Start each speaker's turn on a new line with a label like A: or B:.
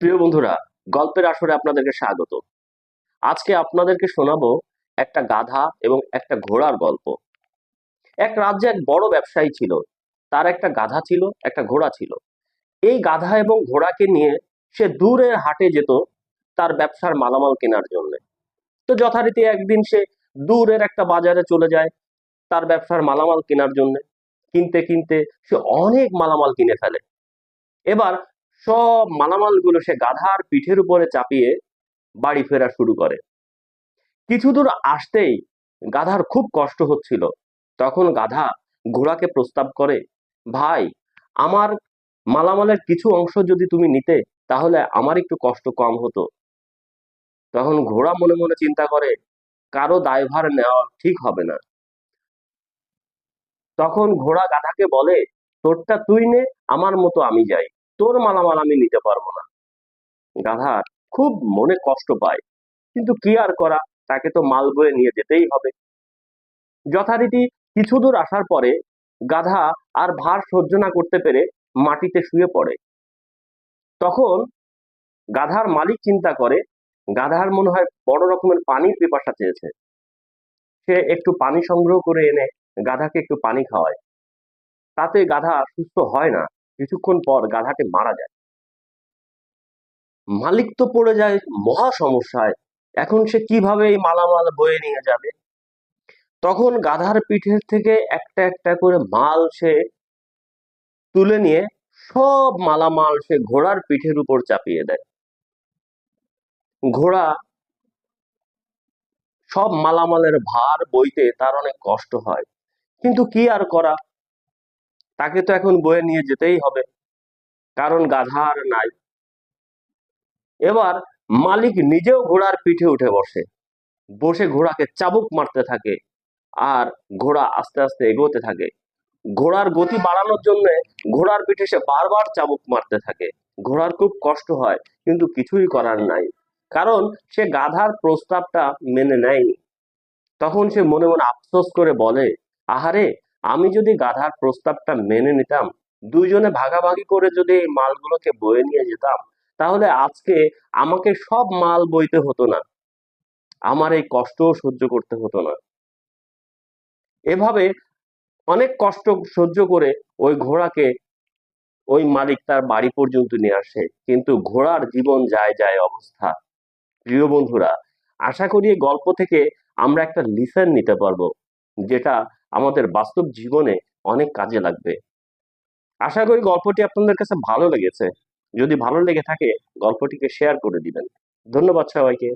A: প্রিয় বন্ধুরা, গল্পের আসরে আপনাদেরকে স্বাগত। আজকে আপনাদেরকে শোনাবো একটা গাধা এবং একটা ঘোড়ার গল্প। এক রাজ্যে এক বড় ব্যবসায়ী ছিল, তার একটা গাধা ছিল, একটা ঘোড়া ছিল। এই গাধা এবং ঘোড়াকে নিয়ে সে দূরের হাটে যেত তার ব্যবসার মালামাল কেনার জন্য। তো যথারীতি একদিন সে দূরের একটা বাজারে চলে যায় তার ব্যবসার মালামাল কেনার জন্য। কিনতে কিনতে সে অনেক মালামাল কিনে ফেলে। এবার সব মালামালগুলো সে গাধার পিঠের উপরে চাপিয়ে বাড়ি ফেরা শুরু করে। কিছু দূর আসতেই গাধার খুব কষ্ট হচ্ছিল। তখন গাধা ঘোড়াকে প্রস্তাব করে, ভাই, আমার মালামালের কিছু অংশ যদি তুমি নিতে, তাহলে আমার একটু কষ্ট কম হতো। তখন ঘোড়া মনে মনে চিন্তা করে, কারও দায়ভার নেওয়া ঠিক হবে না। তখন ঘোড়া গাধাকে বলে, তোরটা তুই নে, আমার মতো আমি যাই। তোর মালামাল আমি নিতে পারব না। গাধা খুব মনে কষ্ট পায়, কিন্তু কি আর করা, তাকে তো মাল বয়ে নিয়ে যেতেই হবে। যথারীতি কিছু দূর আসার পরে গাধা আর ভার সহ্য না করতে পেরে মাটিতে শুয়ে পড়ে। তখন গাধার মালিক চিন্তা করে, গাধার মনে হয় বড় রকমের পানির পিপাসা চেয়েছে। সে একটু পানি সংগ্রহ করে এনে গাধাকে একটু পানি খাওয়ায়। তাতে গাধা সুস্থ হয় না। কিছুক্ষণ পর গাধাটি মারা যায়। মালিক তো পড়ে যায়, মহা সমস্যায়। এখন সে কীভাবে এই মালামাল বয়ে নিয়ে যাবে? তখন গাধার পিঠের থেকে একটা একটা করে মাল সে তুলে নিয়ে সব মালামাল সে ঘোড়ার পিঠের উপর চাপিয়ে দেয়। ঘোড়া সব মালামালের ভার বইতে তার অনেক কষ্ট হয়। কিন্তু কি আর করা? তাকে তো এখন বয়ে নিয়ে যেতেই হবে। কারণ গাধা আর নাই। এবার মালিক নিজেও ঘোড়ার পিঠে উঠে বসে। বসে ঘোড়াকে চাবুক মারতে থাকে আর ঘোড়া আস্তে আস্তে এগোতে থাকে। ঘোড়ার গতি বাড়ানোর জন্য ঘোড়ার পিঠে সে বারবার চাবুক মারতে থাকে। ঘোড়ার খুব কষ্ট হয়, কিন্তু কিছুই করার নাই। কারণ সে গাধার প্রস্তাবটা মেনে নেয়নি। তখন সে মনে মনে আফসোস করে বলে, আহারে আমি যদি গাধার প্রস্তাবটা মেনে নিতাম, দুইজনে ভাগাভাগি করে যদি এই মালগুলোকে বয়ে নিয়ে যেতাম, তাহলে আজকে আমাকে সব মাল বইতে হতো না। আমার এই কষ্টও সহ্য করতে হতো না। এভাবে অনেক কষ্ট সহ্য করে ওই ঘোড়াকে ওই মালিক তার বাড়ি পর্যন্ত নিয়ে আসে। কিন্তু ঘোড়ার জীবন যায় যায় অবস্থা। প্রিয় বন্ধুরা, আশা করি এই গল্প থেকে আমরা একটা লিসেন নিতে পারব, যেটা আমাদের বাস্তব জীবনে অনেক কাজে লাগবে। আশা করি গল্পটি আপনাদের কাছে ভালো লেগেছে। যদি ভালো লেগে থাকে, গল্পটিকে শেয়ার করে দিবেন। ধন্যবাদ সবাইকে।